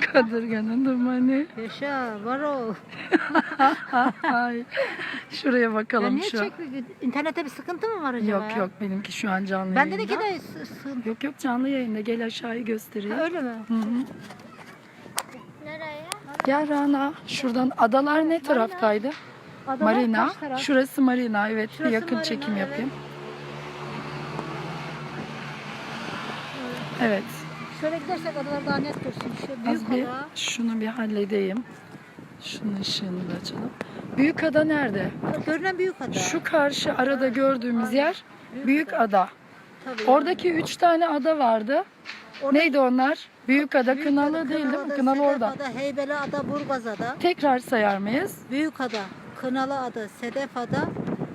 Kadırganın dumanı. Yaşa var o. Ay, Şuraya Ya bakalım niye şu. çekmiyor? İnternette bir sıkıntı mı var acaba? Yok ya? yok benimki şu an canlı Bende yayında. de ki de sı- Yok yok canlı yayında gel aşağıyı Ha, göstereyim. öyle mi? Hı hı. Nereye? Gel Rana şuradan adalar ne taraftaydı? Adalar Marina. kaç taraf? Şurası Marina evet bir Şurası yakın Marina, çekim evet. yapayım. Evet. Şöyle gidersek adalar daha net görsün. Şu büyük Az bir ada. şunu bir halledeyim. Şunun ışığını da açalım. Büyük ada nerede? Görünen büyük ada. Şu karşı arada gördüğümüz yer Büyük Ada. Tabii. Oradaki üç tane ada vardı. Orada- Neydi onlar? Büyük Ada, Büyük Kınalı ada, değil değil mi? Kınalı Sedef orada. Ada, Heybeli Ada, Burgaz Ada. Tekrar sayar mıyız? Büyük Ada, Kınalı Ada, Sedef Ada,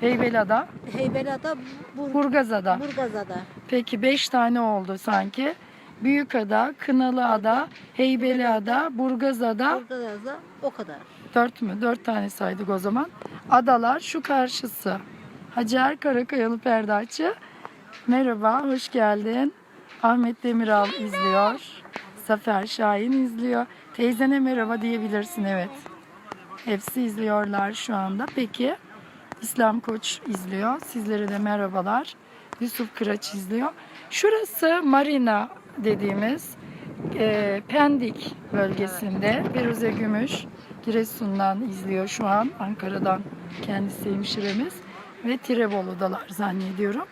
Heybeli Ada, Heybeli Ada, Bur Burgaz Ada. Burgaz Ada. Peki beş tane oldu sanki. Büyük Ada, Kınalı Ada, Heybeli Ada, Burgaz Ada. Burgaz Ada o kadar. Dört mü? Dört tane saydık o zaman. Adalar şu karşısı. Hacer Karakayalı Perdaççı. Merhaba, hoş geldin. Ahmet Demiral izliyor. Zafer Şahin izliyor. Teyzene merhaba diyebilirsin evet. Hepsi izliyorlar şu anda. Peki İslam Koç izliyor. Sizlere de merhabalar. Yusuf Kıraç izliyor. Şurası Marina dediğimiz e, Pendik bölgesinde. Firuze Gümüş Giresun'dan izliyor şu an. Ankara'dan kendisi hemşiremiz. Ve Tirebolu'dalar zannediyorum.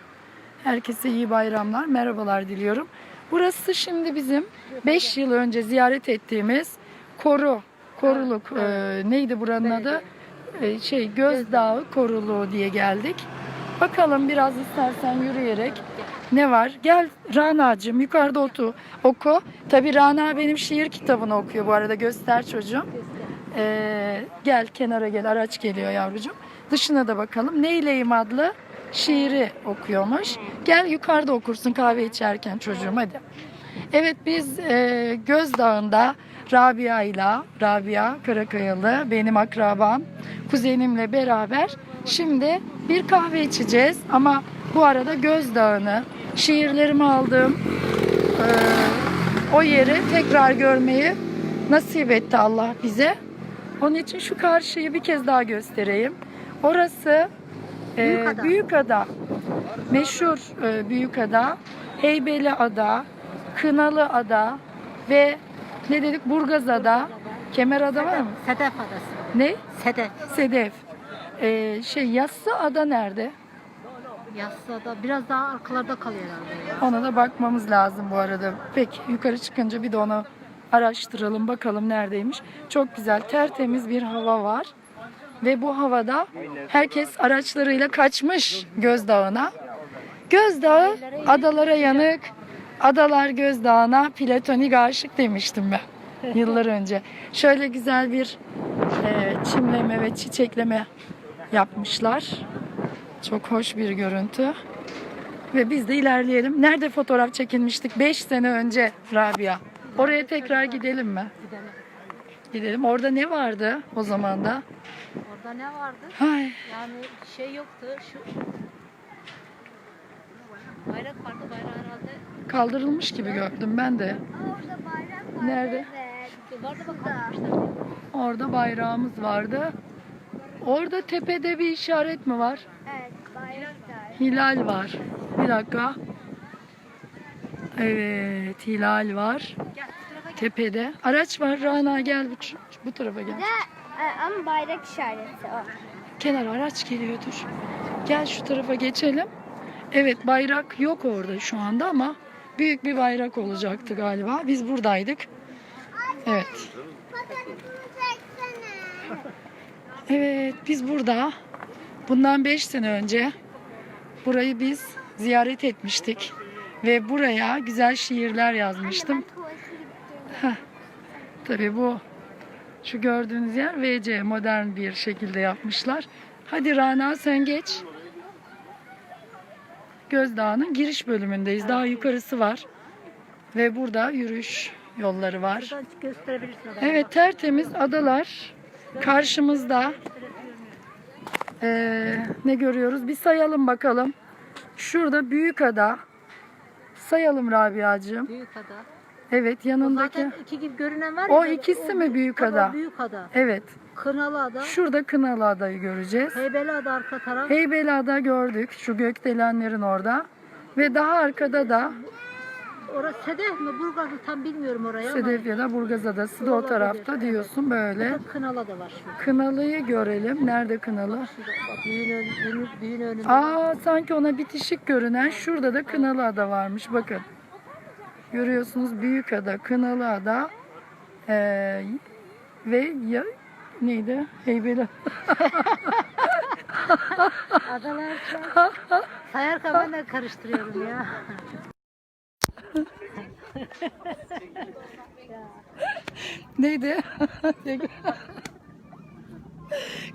Herkese iyi bayramlar, merhabalar diliyorum. Burası şimdi bizim 5 yıl önce ziyaret ettiğimiz Koru, Koruluk, e, neydi buranın adı? E, şey Gözdağı Koruluğu diye geldik. Bakalım biraz istersen yürüyerek ne var? Gel Rana'cığım yukarıda otu, oku. Tabii Rana benim şiir kitabını okuyor bu arada göster çocuğum. Ee, gel kenara gel araç geliyor yavrucuğum. Dışına da bakalım. Neyleyim adlı şiiri okuyormuş. Gel yukarıda okursun kahve içerken çocuğum hadi. Evet biz e, Gözdağ'ında Rabia ile Rabia Karakayalı benim akrabam kuzenimle beraber şimdi bir kahve içeceğiz ama bu arada Gözdağ'ını şiirlerimi aldığım e, o yeri tekrar görmeyi nasip etti Allah bize. Onun için şu karşıyı bir kez daha göstereyim. Orası e, Büyükada. Büyükada. Meşhur e, Büyükada, Heybeli Ada, Kınalı Ada ve ne dedik Burgaz Ada, Kemer Ada var mı? Sedef Adası. Ne? Sedef. Sedef. E, şey Yassı Ada nerede? Yassıada biraz daha arkalarda kalıyor herhalde. Ona da bakmamız lazım bu arada. Peki yukarı çıkınca bir de onu araştıralım bakalım neredeymiş. Çok güzel tertemiz bir hava var. Ve bu havada herkes araçlarıyla kaçmış Gözdağı'na. Gözdağı adalara yanık, adalar Gözdağı'na platonik aşık demiştim ben yıllar önce. Şöyle güzel bir e, çimleme ve çiçekleme yapmışlar. Çok hoş bir görüntü. Ve biz de ilerleyelim. Nerede fotoğraf çekilmiştik? 5 sene önce Rabia. Oraya tekrar gidelim mi? Gidelim. Gidelim. Orada ne vardı o zaman da? Orada ne vardı? Ay, Yani şey yoktu. Şu bayrak vardı. Bayrağı herhalde. kaldırılmış gibi gördüm ben de. Orada bayrak var. Nerede? Evet. Vardı. Orada bayrağımız vardı. Orada tepede bir işaret mi var? Hilal var. Bir dakika. Evet, hilal var. Tepede. Araç var. Rana gel bu, bu tarafa gel. De, ama bayrak işareti o. Kenar araç geliyordur. Gel şu tarafa geçelim. Evet bayrak yok orada şu anda ama büyük bir bayrak olacaktı galiba. Biz buradaydık. Evet. Evet biz burada bundan 5 sene önce burayı biz ziyaret etmiştik. Ve buraya güzel şiirler yazmıştım. Tabii bu şu gördüğünüz yer VC modern bir şekilde yapmışlar. Hadi Rana sen geç. Gözdağ'ın giriş bölümündeyiz. Daha yukarısı var. Ve burada yürüyüş yolları var. Evet tertemiz adalar karşımızda. Ee, ne görüyoruz? Bir sayalım bakalım. Şurada büyük ada. Sayalım Rabia'cığım. Büyük ada. Evet O yanındaki. zaten iki gibi görünen var ya. O böyle, ikisi mi büyük ada? Büyük ada. Evet. Kınalı ada. Şurada Kınalı Adayı göreceğiz. Heybeli ada arka taraf. Heybeliada gördük. Şu gökdelenlerin orada. Ve daha arkada da Orası Sedef mi? Burgaz mı? Tam bilmiyorum orayı ama. Sedef ya da Burgaz Adası da o tarafta evet. diyorsun böyle. Burada Kınalı da var şurada. Kınalı'yı görelim. Nerede Kınalı? Şurada bak düğün, ön, düğün, düğün önünde. Aa sanki ona bitişik görünen şurada da Kınalı Ada varmış. Bakın. Görüyorsunuz Büyük Ada, Kınalı Ada ee, ve ya, neydi? Heybeli. Adalar çok. Sayarken ben de karıştırıyorum ya. Neydi?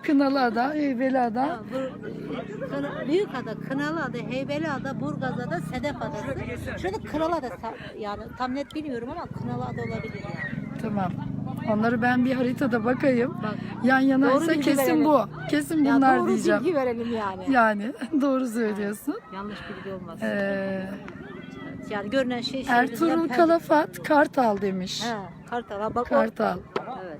Kınalı Ada, Heybeli Ada. Ya bu Kına- Büyük ada, Kınalı ada, Heybeli ada, Burgaz ada, Sedef adası. Şurada Kınalı ada sa- yani tam net bilmiyorum ama Kınalı ada olabilir yani. Tamam. Onları ben bir haritada bakayım. Bak. Yan yanaysa Doğru kesin verelim. bu. Kesin Ya bunlar doğru diyeceğim. bilgi verelim yani. Yani doğru söylüyorsun. Yanlış bilgi olmaz. Ee, yani görünen şey. Ertuğrul Kalafat Kartal demiş. He, Kartal. Ha, bak o- Kartal. Evet.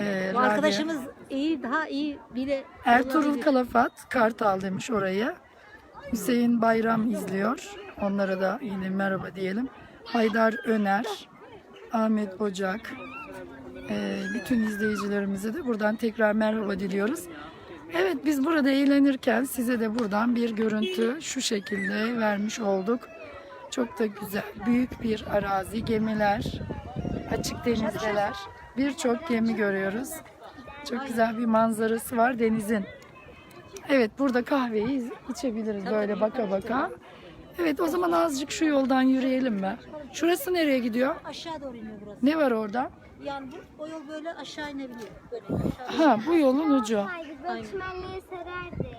Ee, Bu Rabia. arkadaşımız iyi, daha iyi bile Ertuğrul. Kalafat Kartal demiş orayı. Hüseyin Bayram izliyor. Onlara da yine merhaba diyelim. Haydar Öner, Ahmet Ocak, ee, bütün izleyicilerimize de buradan tekrar merhaba diliyoruz. Evet biz burada eğlenirken size de buradan bir görüntü şu şekilde vermiş olduk. Çok da güzel. Büyük bir arazi, gemiler, açık denizdeler. Birçok gemi görüyoruz. Çok güzel bir manzarası var denizin. Evet burada kahveyi içebiliriz böyle baka baka. Evet o zaman azıcık şu yoldan yürüyelim mi? Şurası nereye gidiyor? Aşağı doğru iniyor burası. Ne var orada? Yani bu, o yol böyle aşağı inebiliyor. Böyle aşağı Ha bu yolun ucu. Sererdi.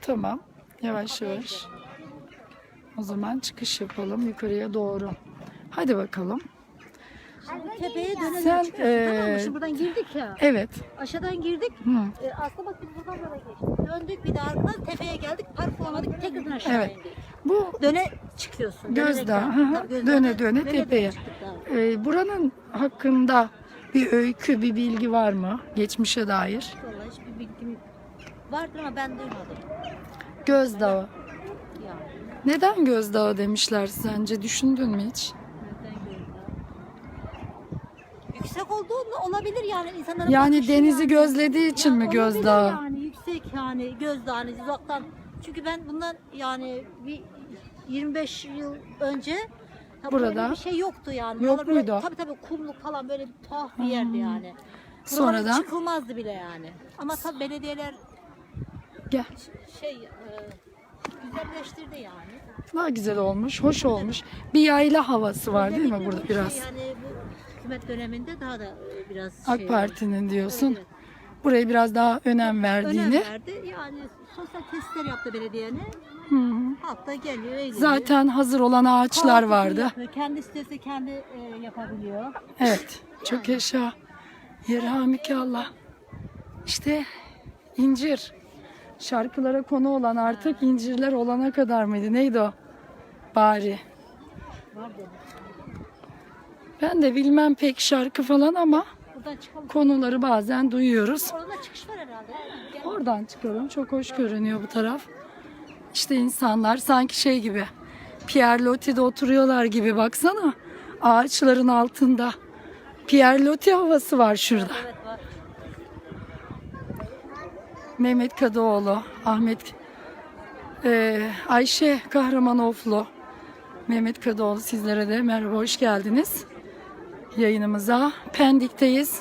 Tamam. Yavaş yavaş. O zaman çıkış yapalım yukarıya doğru. Hadi bakalım. Şimdi tepeye dönelim Sen, çıkıyorsun tamam mı? eee, Şimdi buradan girdik ya. Evet. Aşağıdan girdik. Hı. E, aslında bak biz buradan böyle geçtik. Döndük bir de arkadan tepeye geldik. Park bulamadık. Tekrardan aşağı Evet. indik. Bu Döne çıkıyorsun. Hı. Tabii gözdağı- Döne döne tepeye. çıktık daha. e, buranın hakkında bir öykü, bir bilgi var mı? Geçmişe dair. Vallahi hiçbir bilgim vardır ama ben duymadım. Gözdağı. Neden gözdağı demişler sence? Düşündün mü hiç? Yüksek olduğu olabilir yani insanların Yani bakışı denizi yani. gözlediği için mi olabilir gözdağı? Yani yüksek yani gözdağı hani uzaktan. Çünkü ben bundan yani bir 25 yıl önce Burada böyle bir şey yoktu yani. yok Buralar böyle- muydu? Tabii tabii kumluk falan böyle bir tuhaf bir yerdi yani. Sonradan? Sonradan çıkılmazdı bile yani. Ama tabii belediyeler Gel. şey e, güzelleştirdi yani. Daha güzel olmuş, hoş olmuş. Bir yayla havası var değil mi Özellikle burada bu biraz? Şey yani bu hükümet döneminde daha da e, biraz AK şey Parti'nin diyorsun. Evet, evet. Buraya biraz daha önem önem verdiğini. verdi. Yani sosyal tesisler yaptı belediyenin. Hı hı. Halk da geliyor, eğleniyor. Zaten hazır olan ağaçlar Kahvaltısını vardı. yapıyor. Kendi istese kendi e, yapabiliyor. Evet. Çok yaşa. Yerhamike Allah. İşte incir. Şarkılara konu olan artık incirler olana kadar mıydı? Neydi o? Bari. Ben de bilmem pek şarkı falan ama konuları bazen duyuyoruz. Orada çıkış var herhalde. Oradan çıkalım. Çok hoş görünüyor bu taraf. İşte insanlar sanki şey gibi. Pierre Loti'de oturuyorlar gibi baksana. Ağaçların altında. Pierre Loti havası var şurada. Evet var. Mehmet Kadıoğlu, Ahmet eee, Ayşe Kahramanoflu, Mehmet Kadıoğlu sizlere de merhaba, hoş geldiniz yayınımıza. Pendik'teyiz.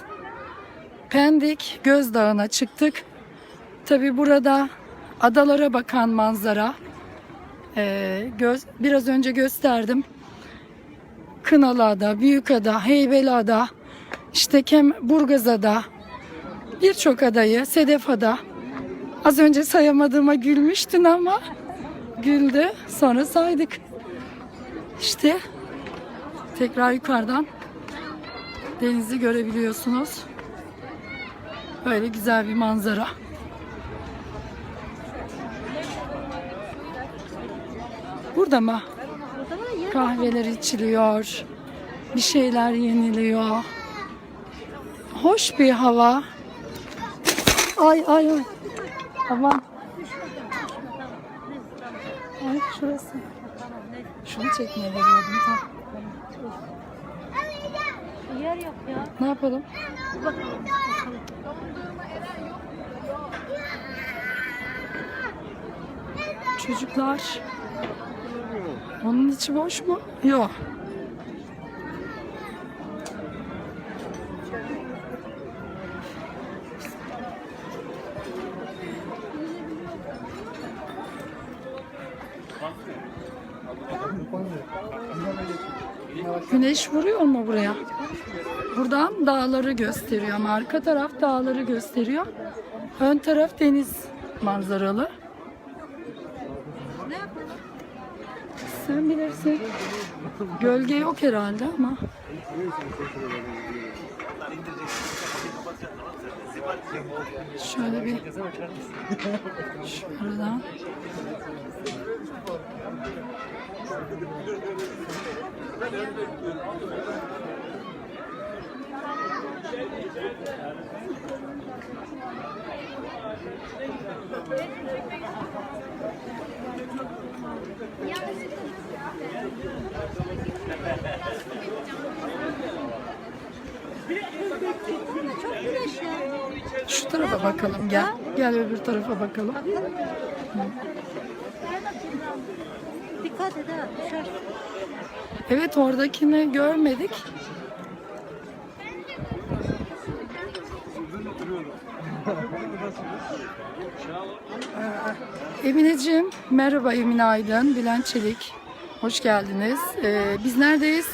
Pendik Gözdağı'na çıktık. Tabi burada adalara bakan manzara. Eee, göz, biraz önce gösterdim. Kınalıada, Büyükada, Heybeliada, işte Kem, Burgazada, birçok adayı, Sedefada. Az önce sayamadığıma gülmüştün ama güldü. Sonra saydık. İşte tekrar yukarıdan denizi görebiliyorsunuz. Böyle güzel bir manzara. Burada mı? Kahveler içiliyor. Bir şeyler yeniliyor. Hoş bir hava. Ay ay ay. Aman. Ay şurası. Şunu çekmeye geliyordum tam. Yer yok ya. Ne yapalım? Çocuklar. Onun içi boş mu? Yok. Güneş vuruyor mu buraya? Buradan dağları gösteriyor ama arka taraf dağları gösteriyor. Ön taraf deniz manzaralı. Sen bilirsin. Gölge yok herhalde ama. Şöyle bir şuradan. Şu tarafa bakalım gel. Gel öbür tarafa bakalım. Dikkat et ha. Evet oradakini görmedik. Emineciğim, merhaba Emine Aydın, Bülent Çelik. Hoş geldiniz. Ee, biz neredeyiz?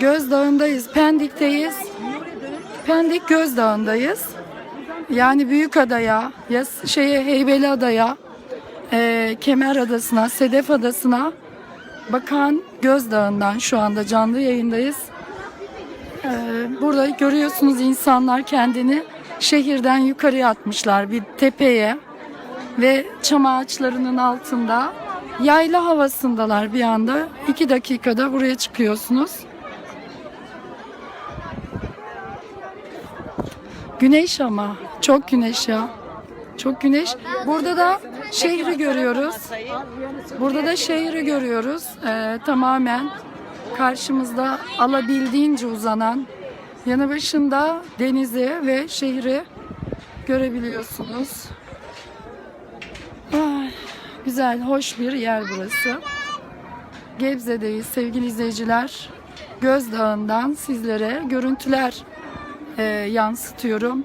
Gözdağı'ndayız, Pendik'teyiz. Pendik Gözdağı'ndayız. Yani Büyükada'ya, ya şeye Heybeliada'ya, e, Kemer Adası'na, Sedef Adası'na Bakan Gözdağı'ndan şu anda canlı yayındayız. Ee, burada görüyorsunuz insanlar kendini şehirden yukarıya atmışlar bir tepeye ve çam ağaçlarının altında yayla havasındalar bir anda. iki dakikada buraya çıkıyorsunuz. Güneş ama çok güneş ya. Çok güneş. Burada da şehri görüyoruz. Burada da şehri görüyoruz. Ee, tamamen karşımızda alabildiğince uzanan yanı başında denizi ve şehri görebiliyorsunuz. Ay, güzel, hoş bir yer burası. Gebze'deyiz sevgili izleyiciler. Gözdağı'ndan sizlere görüntüler e, yansıtıyorum.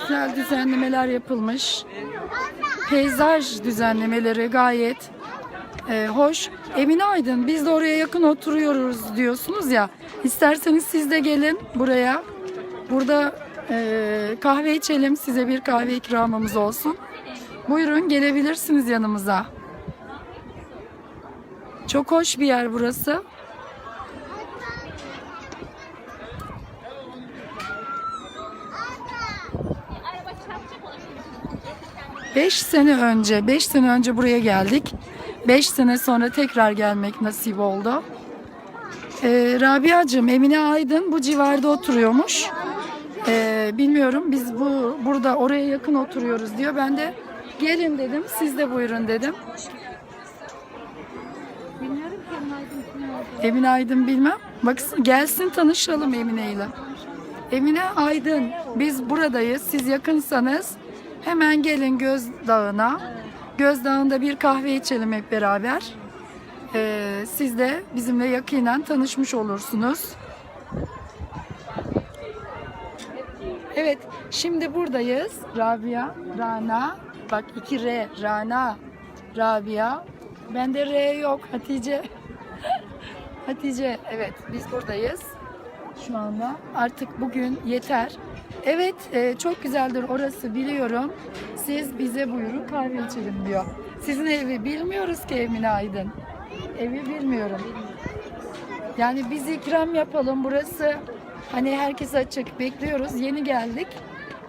Güzel düzenlemeler yapılmış. Peyzaj düzenlemeleri gayet e, hoş. Emine Aydın biz de oraya yakın oturuyoruz diyorsunuz ya. İsterseniz siz de gelin buraya. Burada e, kahve içelim. Size bir kahve ikramımız olsun. Buyurun gelebilirsiniz yanımıza. Çok hoş bir yer burası. Beş sene önce, beş sene önce buraya geldik. Beş sene sonra tekrar gelmek nasip oldu. Ee, Rabia'cığım, Emine Aydın bu civarda oturuyormuş. Ee, bilmiyorum, biz bu burada oraya yakın oturuyoruz diyor. Ben de gelin dedim, siz de buyurun dedim. Emine Aydın bilmem. Bak gelsin tanışalım Emine ile. Emine Aydın biz buradayız. Siz yakınsanız hemen gelin Gözdağı'na. Gözdağı'nda bir kahve içelim hep beraber. Ee, siz de bizimle yakinen tanışmış olursunuz. Evet, şimdi buradayız. Rabia, Rana. Bak iki R, Rana, Rabia. Bende R yok, Hatice. Hatice, evet biz buradayız şu anda. Artık bugün yeter. Evet, e, çok güzeldir orası biliyorum. Siz bize buyurun kahve içelim diyor. Sizin evi bilmiyoruz ki Emine Aydın. Evi bilmiyorum. Yani biz ikram yapalım. Burası hani herkes açık. Bekliyoruz. Yeni geldik.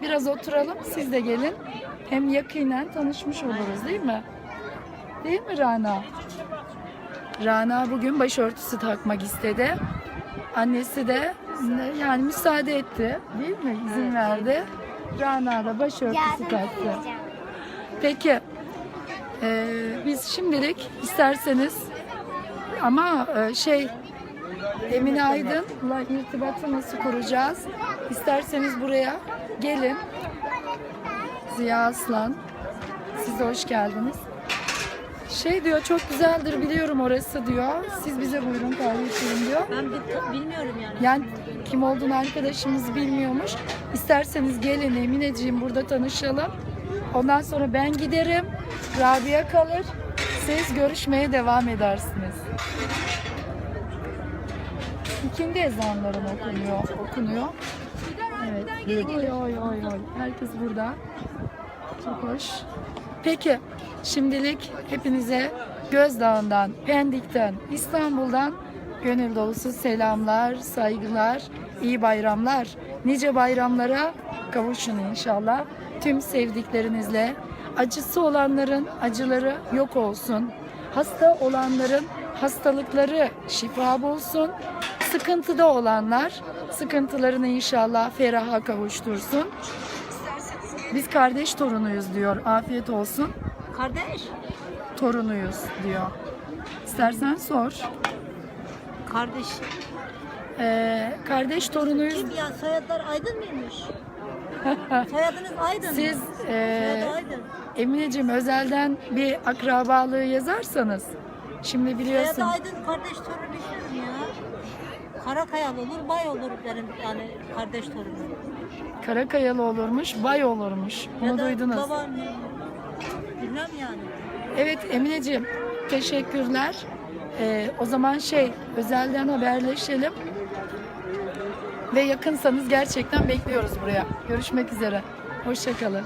Biraz oturalım. Siz de gelin. Hem yakinen tanışmış oluruz değil mi? Değil mi Rana? Rana bugün başörtüsü takmak istedi. Annesi de yani müsaade etti değil mi? İzin verdi. Rana da başörtüsü taktı. Peki ee, biz şimdilik isterseniz ama e, şey Emine Aydın'la irtibatı nasıl kuracağız? İsterseniz buraya gelin. Ziya Aslan. Siz hoş geldiniz. Şey diyor çok güzeldir biliyorum orası diyor. Siz bize buyurun kahve içelim diyor. Ben bi- bilmiyorum yani. Yani kim olduğunu arkadaşımız bilmiyormuş. İsterseniz gelin Emineciğim burada tanışalım. Ondan sonra ben giderim. Rabia kalır. Siz görüşmeye devam edersiniz. İkindi ezanların okunuyor. okunuyor. Evet. Oy oy oy. Herkes burada. Çok hoş. Peki şimdilik hepinize Gözdağ'ından, Pendik'ten, İstanbul'dan gönül dolusu selamlar, saygılar, iyi bayramlar. Nice bayramlara kavuşun inşallah. Tüm sevdiklerinizle. Acısı olanların acıları yok olsun. Hasta olanların hastalıkları şifa bulsun. Sıkıntıda olanlar sıkıntılarını inşallah feraha kavuştursun. Biz kardeş torunuyuz diyor. Afiyet olsun. Kardeş. Torunuyuz diyor. İstersen sor. Kardeş. Ee, kardeş torunuyuz. Kim ya soyadlar Aydın mıymış? Soyadınız Aydın. mı? Siz e, Soyadı Aydın. Emineciğim özelden bir akrabalığı yazarsanız. Şimdi biliyorsun. Soyadı Aydın kardeş torunu düşünün ya. Karakayal olur, bay olur benim yani kardeş torunum. Karakayalı olurmuş, bay olurmuş. Bunu Ya da duydunuz. Baba, bilmem yani. Evet Emineciğim teşekkürler. Ee, o zaman şey özelden haberleşelim. Ve yakınsanız gerçekten bekliyoruz buraya. Görüşmek üzere. Hoşçakalın.